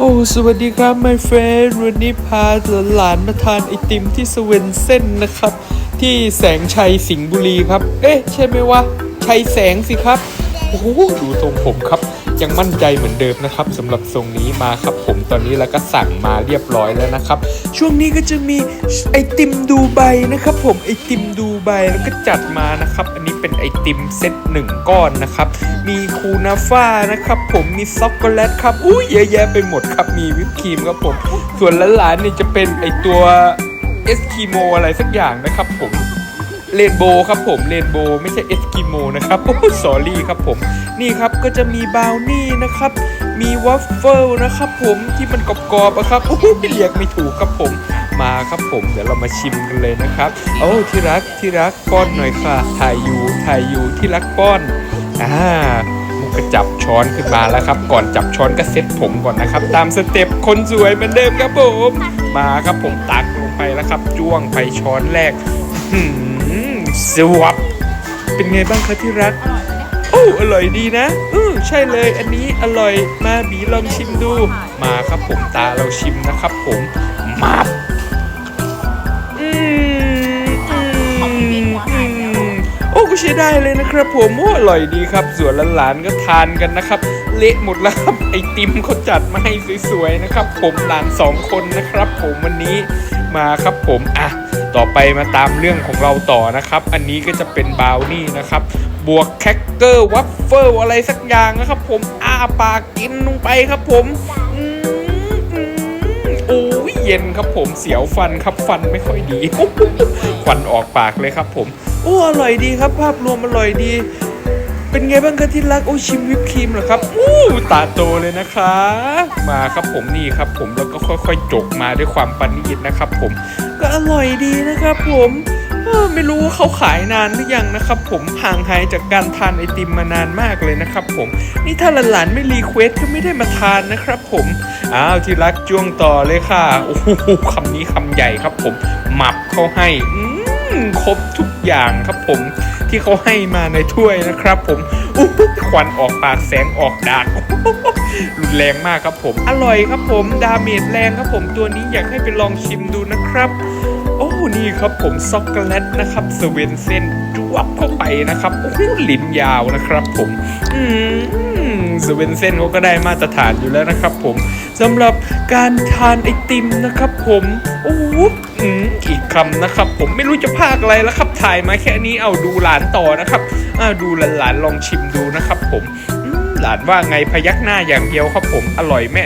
โอ้สวัสดีครับ my friend วันนี้พาหลานมาทานไอติมที่สเวนเซ่นนะครับ ที่แสงชัยสิงห์บุรีครับ เอ๊ะ ใช่ไหมวะชัยแสงสิครับ โอ้โหดูทรงผมครับ ยังมั่นใจเหมือนเดิมนะครับสำหรับทรงนี้มาครับผมตอนนี้แล้วก็สั่งมาเรียบร้อยแล้วนะครับ ช่วงนี้ก็จะมีไอติมดูไบนะครับ ผมไอติมดูไบแล้วก็จัดมานะครับ อันนี้เป็นไอติมเซตหนึ่งก้อนนะครับ มีคูนาฟ่านะครับผมมีช็อกโกแลตครับอุ้ยเยอะแยะไปหมดครับมีวิปครีมครับผมส่วนหลานๆนี่จะเป็นไอตัวเอสกิโมอะไรสักอย่างนะครับผม เรนโบว์ครับผมเรนโบว์ไม่ใช่เอสกิโมนะครับโอ้สอรี่ครับผม นี่ครับก็จะมีบราวนี่นะครับ มีวัฟเฟิลนะครับผมที่มันกรอบๆอะครับโอ้โหเรียกไม่ถูกครับผมมาครับผมเดี๋ยวเรามาชิมกันเลยนะครับโอ้ที่รักที่รักป้อนหน่อยค่ะถ่ายอยู่ถ่ายอยู่ที่รักป้อนอ่ามุกก็จับช้อนขึ้นมาแล้วครับ ก่อนจับช้อนก็เซ็ตผมก่อนนะครับ ตามสเต็ปคนสวยเหมือนเดิมครับผม มาครับผมตักลงไปแล้วครับ จ้วงไปช้อนแรกหืม วบเป็นไงบ้างคะที่รักโอ้อร่อยดีนะ อือใช่เลยอันนี้อร่อยมาบีลองชิมดู มาครับผมตาเราชิมนะครับผมมาบอืมอืมอืมโอ้ก็ใช้ได้เลยนะครับผมโอ้อร่อยดีครับ ส่วนหลานๆก็ทานกันนะครับ เละหมดแล้วครับไอติมเขาจัดมาให้สวยๆนะครับ ผมหลานสองคนนะครับ ผมวันนี้ มาครับผมอะต่อไปมาตามเรื่องของเราต่อนะครับ อันนี้ก็จะเป็นบราวนี่นะครับ บวกแคคเกอร์วัฟเฟิลอะไรสักอย่างนะครับ ผมอ้าปากกินลงไปครับผมอืมอืมโอ้ยเย็นครับผมเสียวฟันครับฟันไม่ค่อยดีควันออกปากเลยครับผมโอ้อร่อยดีครับ ภาพรวมอร่อยดี เป็นไงบ้างคะที่รักโอ้ชิมวิปครีมเหรอครับอู้ตาโตเลยนะคะมาครับผมนี่ครับผมแล้วก็ค่อยๆจกมาด้วยความปณีตนะครับ ผมก็อร่อยดีนะครับ ผมไม่รู้ว่าเขาขายนานหรือยังนะครับ ผมห่างหายจากการทานไอติมมานานมากเลยนะครับ ผมนี่ถ้าหลานๆไม่รีเควสก็ไม่ได้มาทานนะครับ ผมอ้าวที่รักจ้วงต่อเลยค่ะโอ้โหคำนี้คำใหญ่ครับ ผมหมับเขาให้ครบทุก อย่างครับผมที่เขาให้มาในถ้วยนะครับผมอู้หูควันออกปากแสงออกดากรุนแรงมากครับผม อร่อยครับผม ดาเมจแรงครับผมตัวนี้อยากให้ไปลองชิมดูนะครับโอ้นี่ครับผมช็อกโกแลตนะครับสเวนเซนจวบเข้าไปนะครับโอ้ลิ้นยาวนะครับผม อืม สเวนเซนเขาก็ได้มาตรฐานอยู่แล้วนะครับผมสำหรับการทานไอติมนะครับผมโอ้หึอีกคำนะครับ ผมไม่รู้จะพากอะไรแล้วครับถ่ายมาแค่นี้เอาดูหลานต่อนะครับดูหลานๆลองชิมดูนะครับผมอืมหลานว่าไงพยักหน้าอย่างเดียวครับผมอร่อยแม่